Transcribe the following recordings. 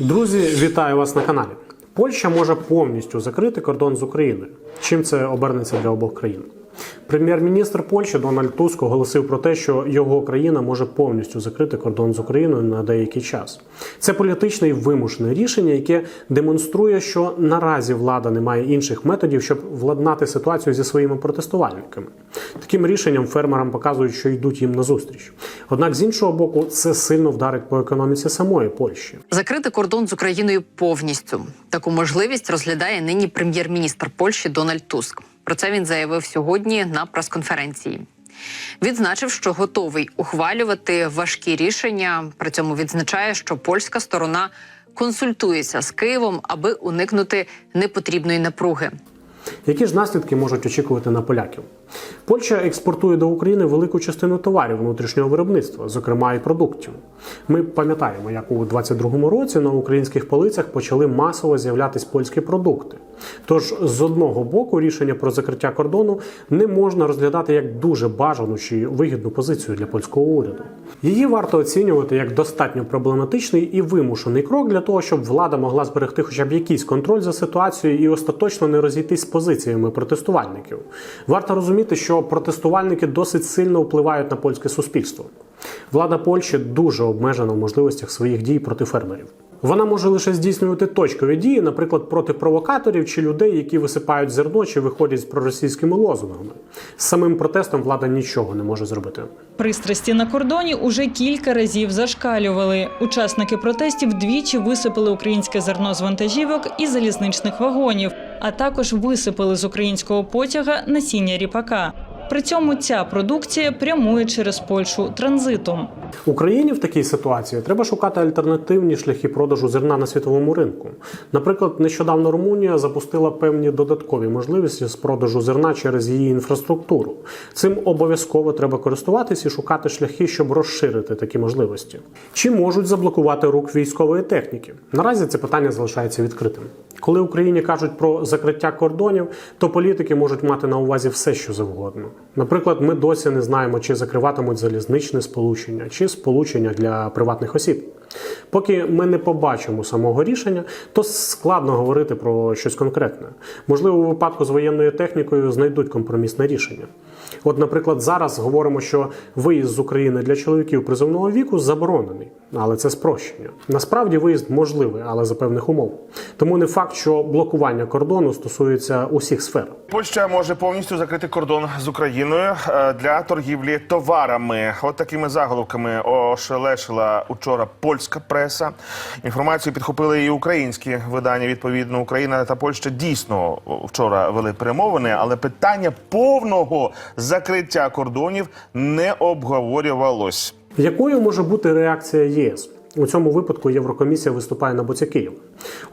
Друзі, вітаю вас на каналі. Польща може повністю закрити кордон з Україною. Чим це обернеться для обох країн? Прем'єр-міністр Польщі Дональд Туск оголосив про те, що його країна може повністю закрити кордон з Україною на деякий час. Це політичне і вимушене рішення, яке демонструє, що наразі влада не має інших методів, щоб владнати ситуацію зі своїми протестувальниками. Таким рішенням фермерам показують, що йдуть їм назустріч. Однак з іншого боку, це сильно вдарить по економіці самої Польщі. Закрити кордон з Україною повністю. Таку можливість розглядає нині прем'єр-міністр Польщі Дональд Туск. Про це він заявив сьогодні на прес-конференції. Відзначив, що готовий ухвалювати важкі рішення. При цьому відзначає, що польська сторона консультується з Києвом, аби уникнути непотрібної напруги. Які ж наслідки можуть очікувати на поляків? Польща експортує до України велику частину товарів внутрішнього виробництва, зокрема і продуктів. Ми пам'ятаємо, як у 2022 році на українських полицях почали масово з'являтись польські продукти. Тож, з одного боку, рішення про закриття кордону не можна розглядати як дуже бажану чи вигідну позицію для польського уряду. Її варто оцінювати як достатньо проблематичний і вимушений крок для того, щоб влада могла зберегти хоча б якийсь контроль за ситуацією і остаточно не розійтись з позиціями протестувальників. Варто розуміти, що протестувальники досить сильно впливають на польське суспільство. Влада Польщі дуже обмежена в можливостях своїх дій проти фермерів. Вона може лише здійснювати точкові дії, наприклад, проти провокаторів чи людей, які висипають зерно чи виходять з проросійськими лозунгами. З самим протестом влада нічого не може зробити. Пристрасті на кордоні уже кілька разів зашкалювали. Учасники протестів двічі висипали українське зерно з вантажівок і залізничних вагонів, а також висипали з українського потяга насіння ріпака. При цьому ця продукція прямує через Польщу транзитом. Україні в такій ситуації треба шукати альтернативні шляхи продажу зерна на світовому ринку. Наприклад, нещодавно Румунія запустила певні додаткові можливості з продажу зерна через її інфраструктуру. Цим обов'язково треба користуватись і шукати шляхи, щоб розширити такі можливості. Чи можуть заблокувати рук військової техніки? Наразі це питання залишається відкритим. Коли Україні кажуть про закриття кордонів, то політики можуть мати на увазі все, що завгодно. Наприклад, ми досі не знаємо, чи закриватимуть залізничне сполучення, чи сполучення для приватних осіб. Поки ми не побачимо самого рішення, то складно говорити про щось конкретне. Можливо, у випадку з воєнною технікою знайдуть компромісне рішення. От, наприклад, зараз говоримо, що виїзд з України для чоловіків призовного віку заборонений, але це спрощення. Насправді виїзд можливий, але за певних умов. Тому не факт, що блокування кордону стосується усіх сфер. Польща може повністю закрити кордон з Україною е, для торгівлі товарами. От такими заголовками ошелешила учора польська преса. Інформацію підхопили і українські видання. Відповідно, Україна та Польща дійсно вчора вели перемовини, але питання повного закриття кордонів не обговорювалось. Якою може бути реакція ЄС? У цьому випадку Єврокомісія виступає на боці Києва.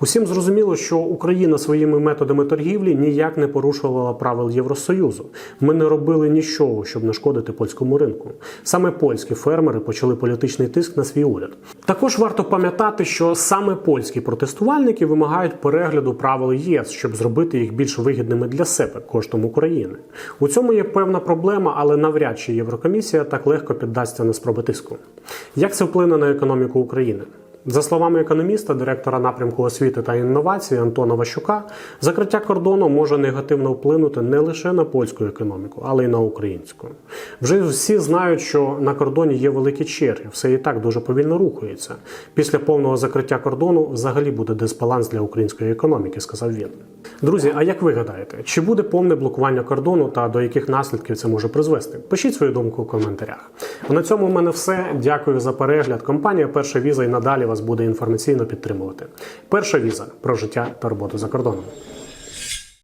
Усім зрозуміло, що Україна своїми методами торгівлі ніяк не порушувала правил Євросоюзу. Ми не робили нічого, щоб нашкодити польському ринку. Саме польські фермери почали політичний тиск на свій уряд. Також варто пам'ятати, що саме польські протестувальники вимагають перегляду правил ЄС, щоб зробити їх більш вигідними для себе коштом України. У цьому є певна проблема, але навряд чи Єврокомісія так легко піддасться на спроби тиску. Як це вплине на економіку України? За словами економіста, директора напрямку освіти та інновацій Антона Ващука, закриття кордону може негативно вплинути не лише на польську економіку, але й на українську. Вже всі знають, що на кордоні є великі черги, все і так дуже повільно рухається. Після повного закриття кордону взагалі буде дисбаланс для української економіки, сказав він. Друзі, а як ви гадаєте, чи буде повне блокування кордону та до яких наслідків це може призвести? Пишіть свою думку в коментарях. На цьому в мене все. Дякую за перегляд. Компанія Перша віза і надалі вас буде інформаційно підтримувати. Перша віза про життя та роботу за кордоном.